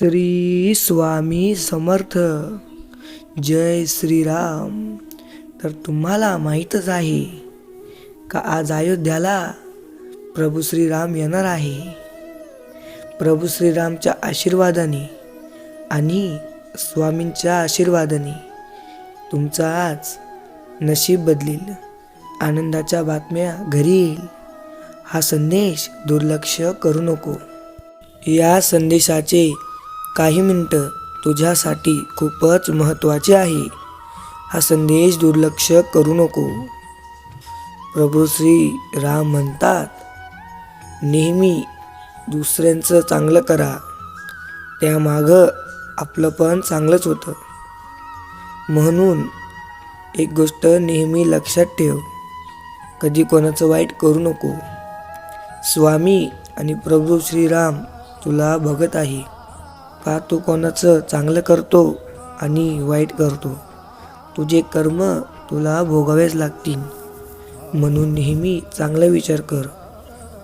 श्री स्वामी समर्थ. जय श्रीराम तर तुम्हाला माहीतच आहे का आज अयोध्याला प्रभू श्रीराम येणार आहे. प्रभू श्रीरामच्या आशीर्वादाने आणि स्वामींच्या आशीर्वादाने तुमचं आज नशीब बदलील आनंदाच्या बातम्या घरी येईल. हा संदेश दुर्लक्ष करू नको. या संदेशाचे काही मिनटं तुझ्यासाठी खूपच महत्त्वाचे आहे. हा संदेश दुर्लक्ष करू नको. प्रभू श्री राम म्हणतात नेहमी दुसऱ्यांचं चांगलं करा. त्यामागं आपलं पण चांगलंच होतं. म्हणून एक गोष्ट नेहमी लक्षात ठेव. कधी कोणाचं वाईट करू नको. स्वामी आणि प्रभू श्रीराम तुला बघत आहे. का तू कोणाचं चांगलं करतो आणि वाईट करतो? तुझे कर्म तुला भोगावेच लागतील. म्हणून नेहमी चांगला विचार कर.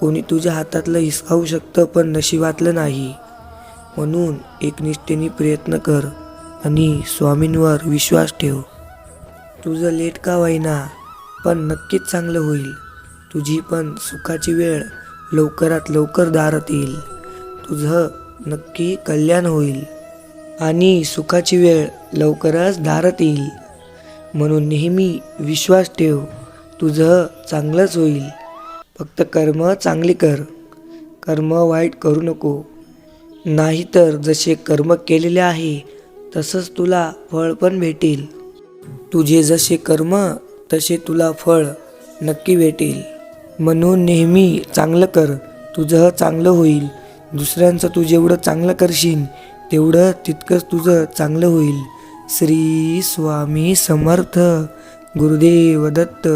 कोणी तुझ्या हातातलं हिसकावू शकतं पण नशिबातलं नाही. म्हणून एकनिष्ठेने प्रयत्न कर आणि स्वामींवर विश्वास ठेव. तुझं लेट का होईना पण नक्कीच चांगलं होईल. तुझी पण सुखाची वेळ लवकरात लवकर दारात येईल. तुझं नक्की कल्याण होईल आणि सुखाची वेळ लवकरच धारत येईल. म्हणून नेहमी विश्वास ठेव तुझं चांगलंच होईल. फक्त कर्म चांगली कर. कर्म वाईट करू नको. नाहीतर जसे कर्म केलेले आहे तसंच तुला फळ पण भेटेल. तुझे जसे कर्म तसे तुला फळ नक्की भेटेल. म्हणून नेहमी चांगलं कर तुझं चांगलं होईल. दुसऱ्यांचं तू जेवढं चांगलं करशील तेवढं तितकंच तुझं चांगलं होईल. श्री स्वामी समर्थ गुरुदेव दत्त.